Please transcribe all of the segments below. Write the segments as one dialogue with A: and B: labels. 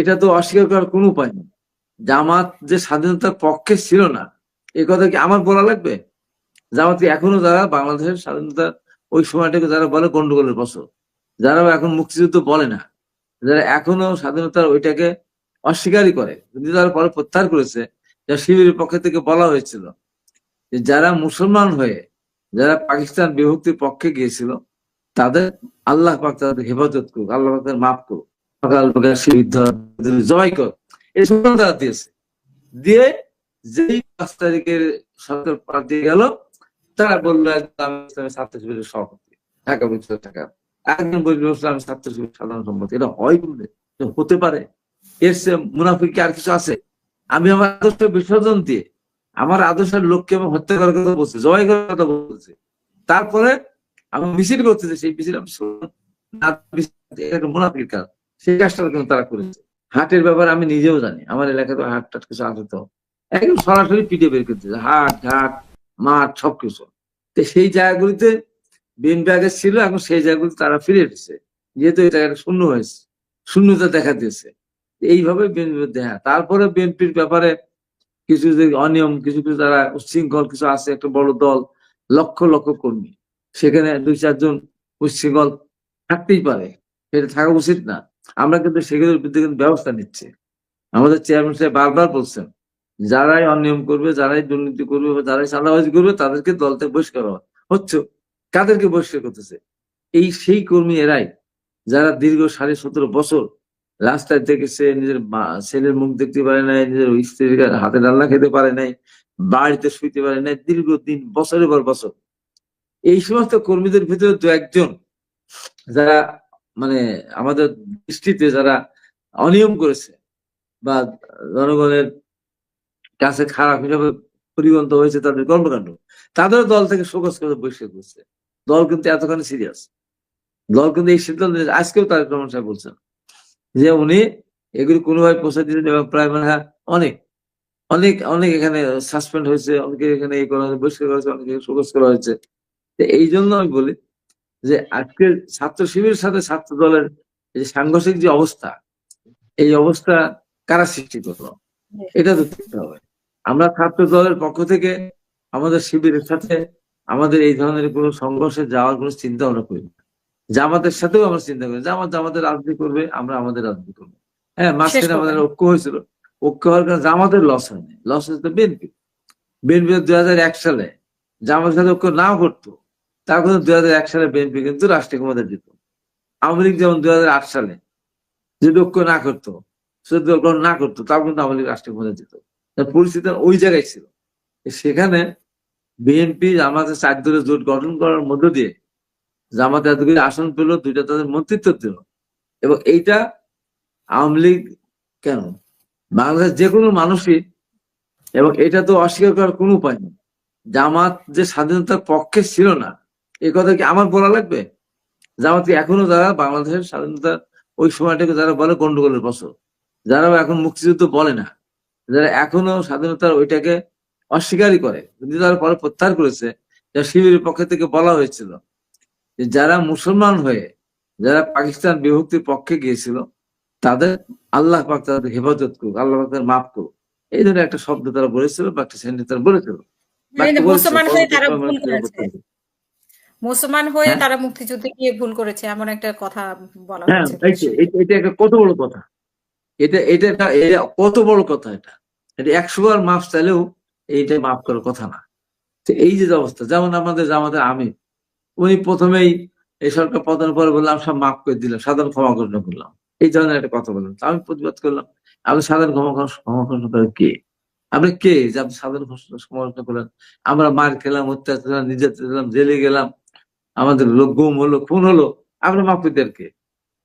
A: এটা তো অস্বীকার করার কোনো উপায় নেই। জামাত যে স্বাধীনতার পক্ষে ছিল না, এ কথা কি আমার বলা লাগবে? জামাত এখনও যারা বাংলাদেশের স্বাধীনতা, ওই সময়টাকে যারা বলে গন্ডগোলের বছর যারা এখন মুক্তিযুদ্ধ বলে না, যারা এখনও স্বাধীনতার ওইটাকে অস্বীকারই করে কিন্তু তারা পরে প্রত্যাহার করেছে, যা শিবিরের পক্ষ থেকে বলা হয়েছিল যে যারা মুসলমান হয়ে, যারা পাকিস্তান বিভক্তির পক্ষে গিয়েছিল, তাদের আল্লাহ পাক তাদের হেফাজত করুক, আল্লাহ পাক তাদের মাফ করুক। সকাল প্রকাশ জবাই কর। এই দিয়েছে। দিয়ে যেই পাঁচ তারিখের সরকার পাল্টে গেল, তারা বলল, আমি ছাত্র শিবিরের সভাপতি। ঢাকা টাকা। একজন ছাত্র শিবির সাধারণ সম্পত্তি। এটা হয় হতে পারে। এর সে মুনাফিক আর কিছু আছে? আমি আমার আদর্শ বিসর্জন দিয়ে আমার আদর্শের লোককে আমি হত্যা করার কথা বলছি জয় করার কথা বলছি। তারপরে আমি মিছিল করতেছি সেই মিছিল আমি মুনাফিক কাজ। সেই কাজটা কিন্তু তারা করেছে। হাটের ব্যাপারে আমি নিজেও জানি। আমার এলাকায় তো হাট টাট কিছু তো একদম সরাসরি পিঠে বের করতেছে হাট, ঘাট, মাঠ, সবকিছু। তো সেই জায়গাগুলিতে বিএনপি আগে ছিল, এখন সেই জায়গাগুলি তারা ফিরে এসেছে। যেহেতু এই জায়গাটা শূন্য হয়েছে, শূন্যতা দেখা দিয়েছে। এইভাবে বিএনপি হ্যাঁ তারপরে বিএনপির ব্যাপারে কিছু যে অনিয়ম, কিছু কিছু তারা উচ্ছৃঙ্খল কিছু আছে, একটা বড় দল, লক্ষ লক্ষ কর্মী। সেখানে দুই চারজন উচ্ছৃঙ্খল থাকতেই পারে। সেটা থাকা উচিত না। আমরা কিন্তু সেগুলোর বিরুদ্ধে কিন্তু ব্যবস্থা নিচ্ছি। আমাদের চেয়ারম্যান সাহেব বারবার বলছেন, যারাই অনিয়ম করবে, যারাই দুর্নীতি করবে বা যারাই চাঁদাবাজি করবে, তাদেরকে দল থেকে বহিষ্কার হচ্ছে, কাদেরকে বহিষ্কার করতেছে? এই সেই কর্মী এরাই যারা দীর্ঘ সাড়ে সতেরো বছর রাস্তায় দেখেছে, নিজের ছেলের মুখ দেখতে পারে নাই, নিজের স্ত্রীর হাতে রান্না খেতে পারে নাই, বাড়িতে শুইতে পারে নাই, দীর্ঘদিন, বছরের পর বছর। এই সমস্ত কর্মীদের ভিতরে দু একজন যারা মানে আমাদের দৃষ্টিতে যারা অনিয়ম করেছে বা জনগণের কাছে খারাপ হিসাবে পরিগণিত হয়েছে তাদের কর্মকাণ্ড তাদের দল থেকে শোকস করে বহিষ্কার করছে। দল কিন্তু এতখানি সিরিয়াস দল কিন্তু এই সিদ্ধান্ত। আজকেও তারেক রহমান সাহেব বলছেন যে উনি এগুলি কোনোভাবে পৌঁছে দিলেন এবং প্রায় মানে অনেক অনেক অনেক এখানে সাসপেন্ড হয়েছে, অনেকে এখানে এই করা হয়েছে বহিষ্কার করা হয়েছে অনেকে শোকস করা হয়েছে। এই জন্য আমি বলি যে আজকের ছাত্র শিবিরের সাথে ছাত্র দলের এই যে সাংঘর্ষিক যে অবস্থা এই অবস্থা কারা সৃষ্টি করল? এটা তো দেখতে হবে। আমরা ছাত্র দলের পক্ষ থেকে আমাদের শিবিরের সাথে আমাদের এই ধরনের কোনো সংঘর্ষে যাওয়ার কোনো চিন্তা আমরা করি না। জামাতের সাথেও আমরা চিন্তা করি জামাত আমাদের রাজনীতি করবে আমরা আমাদের রাজনীতি করব। হ্যাঁ মাঝখানে আমাদের ঐক্য হয়েছিল। ঐক্য হওয়ার কারণে জামাতের লস হয়নি। লস হয়েছে বিএনপি বিএনপি দুই হাজার এক সালে জামাতের সাথে ঐক্য নাও করতো। তার কিন্তু দুই হাজার এক সালে বিএনপি কিন্তু রাষ্ট্রীয় ক্ষমতা দিত আওয়ামী লীগ যেমন দুই হাজার আট সালে যে লক্ষ্য না করতো, সে গ্রহণ না করতো, তাও কিন্তু আওয়ামী লীগ রাষ্ট্রীয় ক্ষমতা দিত পরিস্থিতি ওই জায়গায় ছিল। সেখানে বিএনপি জামাতের চার দলের জোট গঠন করার মধ্য দিয়ে জামাত এতগুলি আসন পেল, দুইটা তাদের মন্ত্রিত্ব দিল। এবং এইটা আওয়ামী লীগ কেন? বাংলাদেশ যে কোনো মানুষই, এবং এটা তো অস্বীকার করার কোনো উপায় নেই। জামাত যে স্বাধীনতার পক্ষে ছিল না এই কথা কি আমার বলা লাগবে? জামাত কি এখনও যারা বাংলাদেশের স্বাধীনতা ওই সময়টাকে যারা বলে গন্ডগোলের বছর যারা এখন মুক্তিযুদ্ধ বলে না যারা এখনও স্বাধীনতার ওইটাকে অস্বীকারই করে কিন্তু তারা পরে প্রত্যাহার করেছে যা শিবিরের পক্ষ থেকে বলা হয়েছিল যে যারা মুসলমান হয়ে যারা পাকিস্তান বিভক্তির পক্ষে গিয়েছিল তাদের আল্লাহ পাক তাদের হেফাজত করুক আল্লাহ পাক তাদের মাফ করুক। এই ধরনের একটা শব্দ তারা বলেছিল বা একটা সেন্টেন্স তারা বলেছিল।
B: মুসলমান হয়ে তারা ভুল করেছে।
A: পরিবর্তন। হয়েছে।
B: মুসলমান হয়ে
A: হ্যাঁ।
B: তারা মুক্তিযুদ্ধে গিয়ে ভুল করেছে এমন একটা কথা বলা
A: হ্যাঁ
B: হয়েছে।
A: এটা একটা কত বড় কথা। এটা এটা এটা কত বড় কথা এটা। এটা একশো বার মাফ চাইলেও এইটা মাফ করার কথা না। এই যে অবস্থা যেমন আমাদের আমাদের আমি উনি প্রথমেই এই সরকার পতনের পরে বললাম সব মাফ করে দিলাম সাধারণ ক্ষমা ঘোষণা করলাম এই ধরনের একটা কথা বললাম। তো আমি প্রতিবাদ করলাম আপনি সাধারণ ক্ষমা ক্ষমা ঘোষণা করেন কে? আপনি কে? যে আপনি সাধারণ ঘোষণা ক্ষমা ঘোষণা করলেন। আমরা মার খেলাম অত্যাচার নির্যাতন দিলাম জেলে গেলাম আমাদের লোক গুম হলো খুন হলো আমরা মাফ করে দেন কে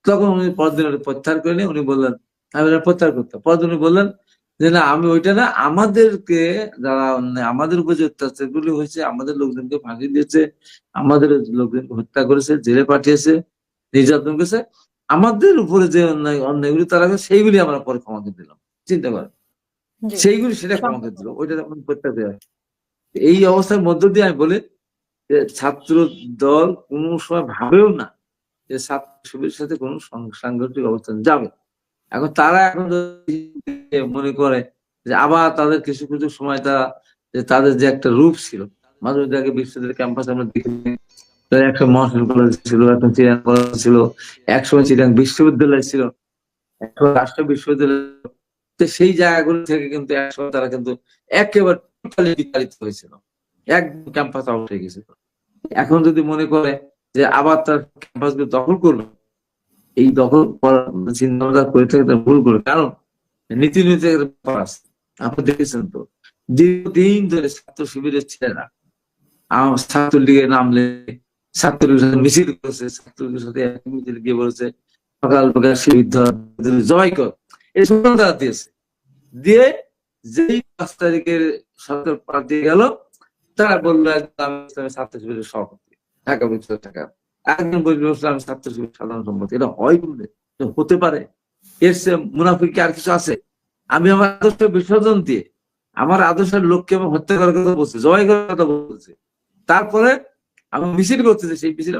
A: তখন উনি পরদিন প্রত্যাহার করে নিয়ে উনি বললেন আমি প্রত্যাহার করতাম পরদিন উনি বললেন যে না আমি ওইটা না আমাদেরকে যারা আমাদের উপর যে অত্যাচার গুলি হয়েছে আমাদের লোকজনকে ফাঁকি দিয়েছে আমাদের লোকজনকে হত্যা করেছে জেলে পাঠিয়েছে নির্যাতন করেছে আমাদের উপরে যে অন্যায় অন্যায়গুলি তারা সেইগুলি আমরা পরে ক্ষমা করে দিলাম। চিন্তা করেন। সেইগুলি সেটা ক্ষমা করে দিল। ওইটা প্রত্যাহার দেওয়া এই অবস্থার মধ্য দিয়ে আমি বলি ছাত্র দল কোনো সময় ভাবেও না যে ছাত্র শিবিরের সাথে কোনো সাংগঠনিক অবস্থান যাবে। এখন তারা এখন মনে করে যে আবার তাদের কিছু কিছু সময় তারা যে তাদের যে একটা রূপ ছিল, মাঝে আগে বিশ্ববিদ্যালয় ক্যাম্পাস আমরা দেখি একটা মহাসন কলেজ ছিল এখন চিরাং কলেজ ছিল, একসময় চিরাং বিশ্ববিদ্যালয় ছিল, এখন রাষ্ট্র বিশ্ববিদ্যালয় সেই জায়গাগুলো থেকে কিন্তু একসময় তারা কিন্তু একেবারে বিতাড়িত হয়েছিল। একদম ক্যাম্পাস আউট হয়ে গেছিল এখন যদি মনে করে যে আবার তার ক্যাম্পাস দখল করবে, এই দখল করার চিন্তা করে থাকে ভুল করে। কারণ নীতি নীতি আপনি দেখেছেন তো, দীর্ঘদিন ধরে ছাত্র শিবিরের ছেলেরা ছাত্রলীগের নাম লেগে ছাত্রলীগের সাথে মিছিল করেছে, ছাত্রলীগের সাথে মিছিল গিয়ে বলেছে, সকাল প্রকাশ জবাই কর। এই তারা দিয়েছে। দিয়ে যেই পাঁচ তারিখের সরকার প্রার্থী গেল তারা বলল ইসলামের ছাত্র সভাপতি, ঢাকা টাকা একজন আমি ছাত্র সাধারণ সম্পত্তি। এটা হয় হতে পারে। এর সে মুনাফিক আর কিছু আছে? আমি আমার আদর্শ বিসর্জন দিয়ে আমার আদর্শের লোককে আমি হত্যা করার কথা বলছি, জবাই করার কথা বলছি। তারপরে আমি মিছিল করতেছি, সেই মিছিল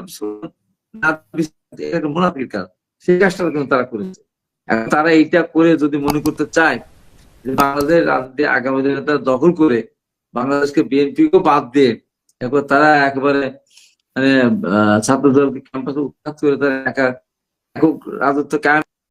A: একটা মুনাফিকের কাজ। সেই কাজটা কিন্তু তারা করেছে। তারা এইটা করে যদি মনে করতে চায় বাংলাদেশ রাজনীতি আগামী দিনে তারা দখল করে বাংলাদেশকে বিএনপি কেও বাদ দিয়ে এরপর তারা একবারে মানে ছাত্র দলকে ক্যাম্পাসে উৎখাত করে তারা একা একক রাজত্ব কায়েম